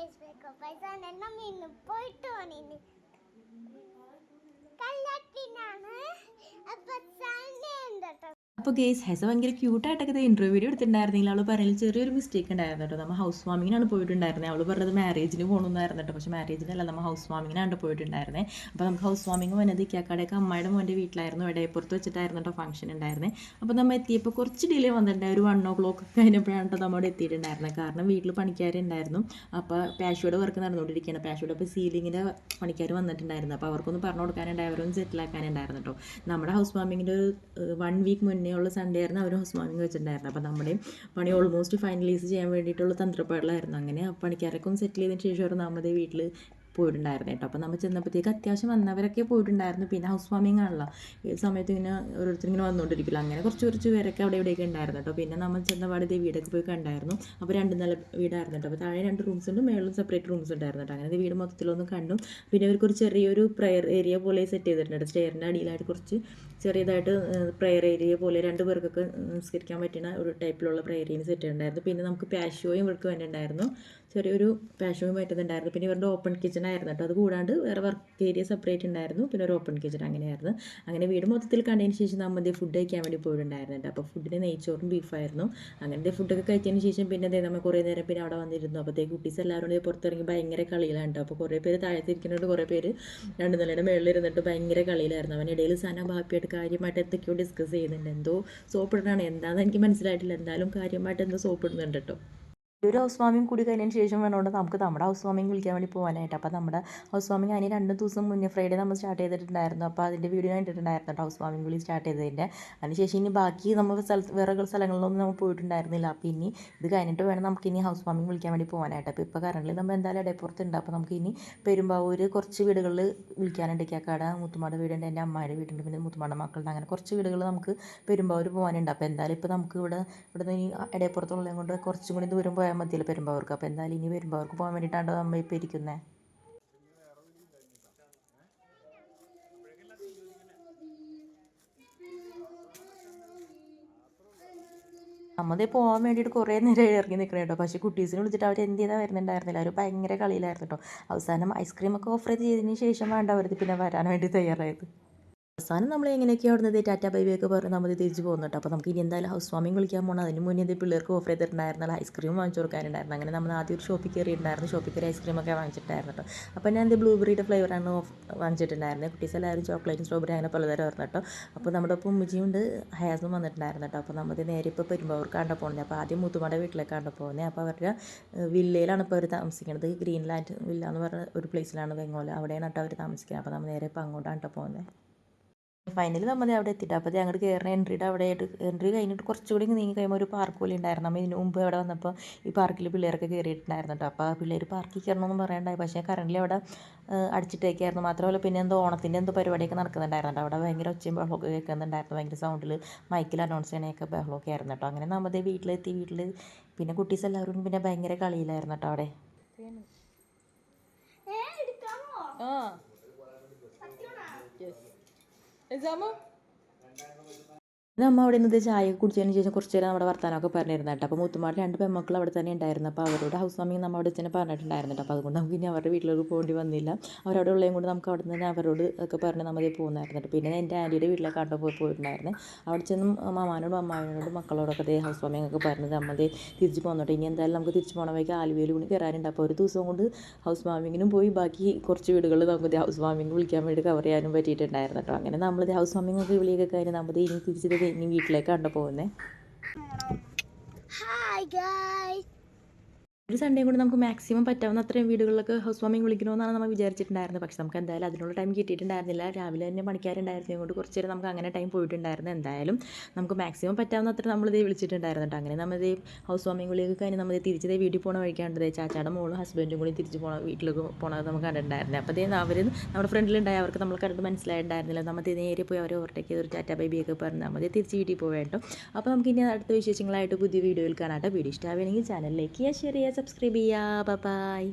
College ಪೈಸ ನನ್ನ ಮೀನು ಪೋಯ್ತು ನೀನು ಕಲ್ಲಟ್ಟಿ ನಾನು ಅಪ್ಪ അപ്പോൾ ഗേസ് ഹെസ ഭയങ്കര ക്യൂട്ടായിട്ടൊക്കെ ഇന്റർവ്യൂ വീഡിയോ എടുത്തിട്ടുണ്ടായിരുന്നെങ്കിൽ അവൾ പറയുന്നത് ചെറിയൊരു മിസ്റ്റേക്ക് ഉണ്ടായിരുന്നു കേട്ടോ. നമ്മൾ ഹൗസ് വാമിങ്ങിനാണ് പോയിട്ടുണ്ടായിരുന്നത് അവൾ പറഞ്ഞത് മാരേജിന് പോകണമെന്നായിരുന്നു കേട്ടോ. പക്ഷേ മാരേജിനല്ല നമ്മൾ ഹൗസ് വാമിങ്ങിനാണ് പോയിട്ടുണ്ടായിരുന്നത് അപ്പോൾ നമുക്ക് ഹൗസ് വാമിങ് വന്നത് ഇക്കാക്കടയൊക്കെ അമ്മയുടെ മോന്റെ വീട്ടിലായിരുന്നു. ഇടയപ്പുറത്ത് വെച്ചിട്ടായിരുന്നു കേട്ടോ ഫംഗ്ഷൻ ഉണ്ടായിരുന്നത് അപ്പോൾ നമ്മൾ എത്തിയപ്പോൾ കുറച്ച് ഡിലേ വന്നിട്ടുണ്ടായി ഒരു വൺ ഓ ക്ലോക്ക് ഒക്കെ കഴിഞ്ഞപ്പോഴാണ് കേട്ടോ നമ്മുടെ എത്തിയിട്ടുണ്ടായിരുന്നത് കാരണം വീട്ടിൽ പണിക്കാരുണ്ടായിരുന്നു. അപ്പോൾ പാഷയുടെ വർക്ക് നടന്നുകൊണ്ടിരിക്കുകയാണ്. പാഷയുടെ അപ്പോൾ സീലിങ്ങിന്റെ പണിക്കാർ വന്നിട്ടുണ്ടായിരുന്നു. അപ്പോൾ അവർക്കൊന്ന് പറഞ്ഞു കൊടുക്കാനുണ്ടായി. അവരൊന്ന് സെറ്റിലാക്കാനുണ്ടായിരുന്നു കേട്ടോ. നമ്മുടെ ഹൗസ് വാമിങ്ങിന്റെ ഒരു വൺ വീക്ക് മുന്നേ ഉള്ള സൺഡേ ആയിരുന്നു അവർ ഹൗസ് വെച്ചിട്ടുണ്ടായിരുന്നു അപ്പോൾ നമ്മുടെ പണി ഓൾമോസ്റ്റ് ഫൈനലൈസ് ചെയ്യാൻ വേണ്ടിയിട്ടുള്ള തന്ത്രപ്പാടിലായിരുന്നു. അങ്ങനെ പണിക്കാരൊക്കെ സെറ്റിൽ ചെയ്തതിന് ശേഷം അവർ നമ്മുടെ വീട്ടിൽ പോയിട്ടുണ്ടായിരുന്നു കേട്ടോ അപ്പോൾ നമ്മൾ ചെന്നപ്പോഴത്തേക്ക് അത്യാവശ്യം വന്നവരൊക്കെ പോയിട്ടുണ്ടായിരുന്നു. പിന്നെ ഹൗസ് വാമിങ് ആണല്ലോ. ഏത് സമയത്ത് ഇങ്ങനെ ഓരോരുത്തർ ഇങ്ങനെ വന്നുകൊണ്ടിരിക്കില്ല അങ്ങനെ കുറച്ച് കുറച്ച് പേരൊക്കെ അവിടെ ഇവിടെയൊക്കെ ഉണ്ടായിരുന്നു കേട്ടോ പിന്നെ നമ്മൾ ചെന്നപാട് ഇതേ വീടൊക്കെ പോയി കണ്ടായിരുന്നു. അപ്പോൾ രണ്ട് നില വീടായിരുന്നു കേട്ടോ അപ്പോൾ താഴെ രണ്ട് റൂംസ് ഉണ്ട് മേളിലും സെപ്പറേറ്റ് റൂംസ് ഉണ്ടായിരുന്നു കേട്ടോ അങ്ങനെ വീട് മൊത്തത്തിലൊന്നും കണ്ടു. പിന്നെ അവർക്ക് ഒരു ചെറിയൊരു പ്രയർ ഏരിയ പോലെ സെറ്റ് ചെയ്തിട്ടുണ്ട് സ്റ്റെയറിന്റെ അടിയിലായിട്ട് കുറച്ച് ചെറിയതായിട്ട് പ്രയർ ഏരിയ പോലെ രണ്ട് പേർക്കൊക്കെ നിസ്കരിക്കാൻ പറ്റുന്ന ഒരു ടൈപ്പിലുള്ള പ്രയർ ഏരിയ സെറ്റ് ചെയ്തിട്ടുണ്ടായിരുന്നു. പിന്നെ നമുക്ക് പാഷോയും ഇവർക്ക് വേണ്ടിയിട്ടുണ്ടായിരുന്നു ചെറിയൊരു പാഷോയും പറ്റുന്നുണ്ടായിരുന്നു പിന്നെ ഇവരുടെ ഓപ്പൺ കിച്ചൺ ആയിരുന്നു കേട്ടോ. അത് കൂടാണ്ട് വേറെ വർക്ക് ഏരിയ സെപ്പറേറ്റ് ഉണ്ടായിരുന്നു. പിന്നെ ഒരു ഓപ്പൺ കിച്ചൺ അങ്ങനെയായിരുന്നു. അങ്ങനെ വീട് മൊത്തത്തിൽ കണ്ടതിന് ശേഷം നമ്മൾ ഫുഡ് കഴിക്കാൻ വേണ്ടി പോയിട്ടുണ്ടായിരുന്നു കേട്ടോ. അപ്പോൾ ഫുഡിന് നെയ്ച്ചോറും ബീഫായിരുന്നു അങ്ങനത്തെ ഫുഡൊക്കെ കഴിച്ചതിന് ശേഷം പിന്നെ അതേ നമ്മൾ കുറേ നേരം പിന്നെ അവിടെ വന്നിരുന്നു. അപ്പോഴത്തേക്ക് കുട്ടീസ് എല്ലാവരും പുറത്തിറങ്ങി ഭയങ്കര കളിയിലാണ് കേട്ടോ. അപ്പോൾ കുറേ പേര് താഴത്തിരിക്കുന്നുണ്ട് കുറേ പേര് രണ്ട് നിലയുടെ മേളിലിരുന്നിട്ട് ഭയങ്കര കളിയിലായിരുന്നു. അവൻ ഇടയിൽ സന ബാപ്പിയായിട്ട് കാര്യമായിട്ട് എന്തൊക്കെയോ ഡിസ്കസ് ചെയ്യുന്നുണ്ട്. എന്തോ സോപ്പിടണാണ് എന്താണെന്ന് എനിക്ക് മനസ്സിലായിട്ടില്ല. എന്തായാലും കാര്യമായിട്ട് എന്തോ സോപ്പിടുന്നുണ്ട് കേട്ടോ. ഒരു ഹൗസ് വാമിങ് കൂടി കഴിഞ്ഞതിന് ശേഷം വേണോണ്ട് നമുക്ക് നമ്മുടെ ഹൗസ് വാമിങ് വിളിക്കാൻ വേണ്ടി പോകാനായിട്ട് അപ്പോൾ നമ്മുടെ ഹൗസ് വാമിങ് അതിന് രണ്ട് ദിവസം മുന്നേ ഫ്രൈഡേ നമ്മൾ സ്റ്റാർട്ട് ചെയ്തിട്ടുണ്ടായിരുന്നു. അപ്പോൾ അതിന്റെ വീഡിയോ കണ്ടിട്ടുണ്ടായിരുന്നു ഹൗസ് വാമിങ് വിളി സ്റ്റാർട്ട് ചെയ്തതിന്റെ അതിനുശേഷം ഇനി ബാക്കി നമ്മൾ സ്ഥലത്ത് വേറെ സ്ഥലങ്ങളിലൊന്നും നമ്മൾ പോയിട്ടുണ്ടായിരുന്നില്ല. അപ്പോൾ ഇനി ഇത് കഴിഞ്ഞിട്ട് വേണം നമുക്ക് ഇനി ഹൗസ് വാമിങ് വിളിക്കാൻ വേണ്ടി പോകാനായിട്ട് അപ്പോൾ ഇപ്പോൾ കറണ്ടിൽ നമ്മൾ എന്തായാലും ഇടയപ്പുറത്തുണ്ട് അപ്പോൾ നമുക്ക് ഇനി പെരുമ്പാവൂർ കുറച്ച് വീടുകളിൽ വിളിക്കാനുണ്ട്. കേക്കാട് മുത്തുമാട് വീടുണ്ട്. എന്റെ അമ്മയുടെ വീടുണ്ട്. പിന്നെ മുത്തുമാട് മക്കളുണ്ട് അങ്ങനെ കുറച്ച് വീടുകൾ നമുക്ക് പെരുമ്പാവൂർ പോകാനുണ്ട് അപ്പോൾ എന്തായാലും ഇപ്പോൾ നമുക്ക് ഇവിടെ ഇവിടെ നിന്ന് ഇടയപ്പുറത്തുള്ളത് കൊണ്ട് കുറച്ചും കൂടി ദൂരം പോയാൽ മതിയല്ലോ പെരുമ്പാവൂർക്ക്. അപ്പോൾ എന്തായാലും ഇനി പെരുമ്പാവൂർക്ക് പോകാൻ വേണ്ടിയിട്ടാണ് നമ്മൾ ഇപ്പോൾ ഇരിക്കുന്നത് അമ്മതേ പോകാൻ വേണ്ടിയിട്ട് കുറേ നേരം ഇറങ്ങി നിൽക്കണം കേട്ടോ പക്ഷേ കുട്ടീസിനെ വിളിച്ചിട്ട് അവർ എന്ത് ചെയ്താൽ വരുന്നുണ്ടായിരുന്നില്ല. അവർ ഭയങ്കര കളിയിലായിരുന്നു കേട്ടോ അവസാനം ഐസ്ക്രീമൊക്കെ ഓഫർ ചെയ്തതിന് ശേഷം വേണ്ട അവർ പിന്നെ വരാൻ വേണ്ടി തയ്യാറായത്. അവസാനം നമ്മൾ എങ്ങനെയൊക്കെയാണ് അവിടുന്ന് ടാറ്റ ബൈബിയൊക്കെ പറഞ്ഞ് നമ്മൾ തിരിച്ച് പോകുന്നുണ്ട് അപ്പോൾ നമുക്ക് ഇനി എന്തായാലും ഹൗസ് വാമിങ് വിളിക്കാൻ പോകണം അതിന് മുന്നേ ഇത് പിള്ളേർക്ക് ഓഫർ ചെയ്തിട്ടുണ്ടായിരുന്നല്ലോ ഐസ്ക്രീം വാങ്ങിച്ചു കൊടുക്കാനുണ്ടായിരുന്നു. അങ്ങനെ നമ്മൾ ആദ്യം ഒരു ഷോപ്പിൽ കയറിയിട്ടുണ്ടായിരുന്നു. ഷോപ്പിൽ കയറി ഐസ്ക്രീമൊക്കെ വാങ്ങിച്ചിട്ടുണ്ടായിരുന്നു കേട്ടോ. അപ്പോൾ ഞാൻ ഇത് ബ്ലൂബെറിയുടെ ഫ്ലേവറാണ് വാങ്ങിച്ചിട്ടുണ്ടായിരുന്നത് കുട്ടീസ് എല്ലാവരും ചോക്ലേറ്റും സ്ട്രോബെറി അങ്ങനെ പലതരം ആയിരുന്നു കേട്ടോ. അപ്പോൾ നമ്മുടെ ഒപ്പം ഉമ്മച്ചിയുണ്ട് ഹയാസും വന്നിട്ടുണ്ടായിരുന്നു കേട്ടോ. അപ്പോൾ നമ്മൾ നേരെ ഇപ്പോൾ പെരുമ്പാവൂർക്കാണ്ട് പോകുന്നത് അപ്പോൾ ആദ്യം മുത്തുമട വീട്ടിലേക്കാണ്ട് പോകുന്നത് അപ്പോൾ അവരുടെ വില്ലയിലാണ് ഇപ്പോൾ അവർ താമസിക്കുന്നത് ഗ്രീൻലാൻഡ് വില്ല എന്ന് പറഞ്ഞ ഒരു പ്ലേസിലാണ് വെങ്ങോല അവിടെയാണ് കേട്ടോ അവർ താമസിക്കുന്നത് അപ്പോൾ നമ്മൾ നേരെ ഇപ്പോൾ അങ്ങോട്ടാണ് കേട്ടോ പോകുന്നത് ഫൈനലി നമ്മൾ അവിടെ എത്തിയിട്ട് അപ്പോൾ അങ്ങോട്ട് കയറുന്ന എൻട്രിയുടെ അവിടെ ആയിട്ട് എൻട്രി കഴിഞ്ഞിട്ട് കുറച്ചുകൂടി നീങ്ങി കഴിയുമ്പോൾ ഒരു പാർക്ക് പോലെ ഉണ്ടായിരുന്നു. നമ്മൾ ഇതിന് മുമ്പ് അവിടെ വന്നപ്പോൾ ഈ പാർക്കിൽ പിള്ളേരൊക്കെ കയറിയിട്ടുണ്ടായിരുന്നു കേട്ടോ. അപ്പോൾ ആ പിള്ളേർ പാർക്കിൽ കയറണമെന്ന് പറയണ്ടായി. പക്ഷേ കറണ്ടിൽ അവിടെ അടിച്ചിട്ടേക്കായിരുന്നു. മാത്രമല്ല പിന്നെ എന്തോ ഓണത്തിന്റെ എന്തോ പരിപാടിയൊക്കെ നടക്കുന്നുണ്ടായിരുന്നു അവിടെ ഭയങ്കര ഒച്ചയും ബഹളമൊക്കെ കേൾക്കുന്നുണ്ടായിരുന്നു. ഭയങ്കര സൗണ്ടിൽ മൈക്കിൽ അനൗൺസ് ചെയ്യണയൊക്കെ ബഹളമൊക്കെ ആയിരുന്നു കേട്ടോ. അങ്ങനെ നമ്മുടെ വീട്ടിലെത്തി. വീട്ടിൽ പിന്നെ കുട്ടീസ് എല്ലാവരും പിന്നെ ഭയങ്കര കളിയിലായിരുന്നു കേട്ടോ അവിടെ. ഏ എടുക്കാമോ? ആ നമ്മ അവിടെ നിന്ന് ചായ കുടിച്ചതിന് ശേഷം കുറച്ച് നേരം നമ്മുടെ വർത്താനമൊക്കെ പറഞ്ഞിരുന്നു കേട്ടോ. അപ്പോൾ മുത്തുമാട് രണ്ട് പെൺമക്കൾ അവിടെ തന്നെ ഉണ്ടായിരുന്നു. അപ്പോൾ അവരോട് ഹൗസ് വാമിങ് നമ്മൾ അവിടെ തന്നെ പറഞ്ഞിട്ടുണ്ടായിരുന്നു കേട്ടോ. അപ്പോൾ അതുകൊണ്ട് നമുക്ക് ഇനി അവരുടെ വീട്ടിലേക്ക് പോകേണ്ടി വന്നില്ല. അവരവിടെ ഉള്ളതും കൊണ്ട് നമുക്ക് അവിടെ നിന്ന് അവരോട് ഒക്കെ പറഞ്ഞ് നമ്മൾ പോകുന്നായിരുന്നു കേട്ടോ. പിന്നെ എന്റെ ആന്റിയുടെ വീട്ടിലേക്കാട്ടോ പോയി പോയിട്ടുണ്ടായിരുന്നു. അവിടെ ചെന്നും മാമാനോടും അമ്മാവിനോടും മക്കളോടൊക്കെ അതേ ഹൗസ് വാമിങ് ഒക്കെ പറഞ്ഞത് നമ്മൾ തിരിച്ച് പോകുന്നുണ്ട് ഇനി എന്തായാലും നമുക്ക് തിരിച്ച് പോകണ വഴിക്ക് ആലുവയിൽ കൂടി കയറാനുണ്ട്. അപ്പോൾ ഒരു ദിവസം കൊണ്ട് ഹൗസ് വാമിങ്ങിനും പോയി. ബാക്കി കുറച്ച് വീടുകളിൽ നമുക്ക് ഹൗസ് വാമിങ് വിളിക്കാൻ വേണ്ടി കവർ ചെയ്യാനും പറ്റിയിട്ടുണ്ടായിരുന്നു കേട്ടോ. അങ്ങനെ നമ്മൾ ഹൗസ് വാമിങ് ഒക്കെ വിളിയൊക്കെ കഴിഞ്ഞ് നമ്മൾ ഇനി തിരിച്ചിട്ട് ഇനി വീട്ടിലേക്കാണ് പോകുന്നത് ഹായ് ഗായ്സ് ഒരു സൺഡേ കൊണ്ട് നമുക്ക് മാക്സിമം പറ്റാവുന്ന അത്രയും വീടുകളിലൊക്കെ ഹൗസ് വാമിങ് വിളിക്കണമെന്നാണ് നമ്മൾ വിചാരിച്ചിട്ടുണ്ടായിരുന്നത്. പക്ഷെ നമുക്ക് എന്തായാലും അതിനുള്ള ടൈം കിട്ടിയിട്ടുണ്ടായിരുന്നില്ല. രാവിലെ തന്നെ പണിക്കാരുണ്ടായിരുന്നത് കൊണ്ട് കുറച്ച് നേരം നമുക്ക് അങ്ങനെ ടൈം പോയിട്ടുണ്ടായിരുന്നു. എന്തായാലും നമുക്ക് മാക്സിമം പറ്റാവുന്ന അത്ര നമ്മളിത് വിളിച്ചിട്ടുണ്ടായിരുന്നു കേട്ടോ. അങ്ങനെ നമ്മൾ ഹൗസ് വാമിങ് വിളിയൊക്കെ കഴിഞ്ഞ് നമ്മൾ തിരിച്ചതേ വീട്ടിൽ പോകണ വഴിക്കാണ്ടത് ചാച്ചാടെ മോളും ഹസ്ബൻഡും കൂടി തിരിച്ച് പോകണ വീട്ടിലേക്ക് പോകണത് നമുക്ക് കണ്ടിട്ടുണ്ടായിരുന്നു. അപ്പോൾ അവർ നമ്മുടെ ഫ്രണ്ടിലുണ്ടായ അവർക്ക് നമ്മൾ കണ്ടിട്ട് മനസ്സിലായിട്ടുണ്ടായിരുന്നില്ല. നമ്മൾ നേരെ പോയി അവർ ഓവർടേക്ക് ചെയ്ത് ഒരു ടാറ്റ ബൈബിയൊക്കെ പറഞ്ഞാൽ നമ്മൾ തിരിച്ച് വീട്ടിൽ പോവേണ്ടോ അപ്പോൾ നമുക്ക് ഇനി അടുത്ത വിശേഷങ്ങളായിട്ട് പുതിയ വീഡിയോയിൽ കാണാട്ടോ വീഡിയോ ഇഷ്ടമാവുകയാണെങ്കിൽ ചാനലിലേക്ക് ഷെയർ ചെയ്യുക സബ്സ്ക്രൈബ് ചെയ്യുക ബൈ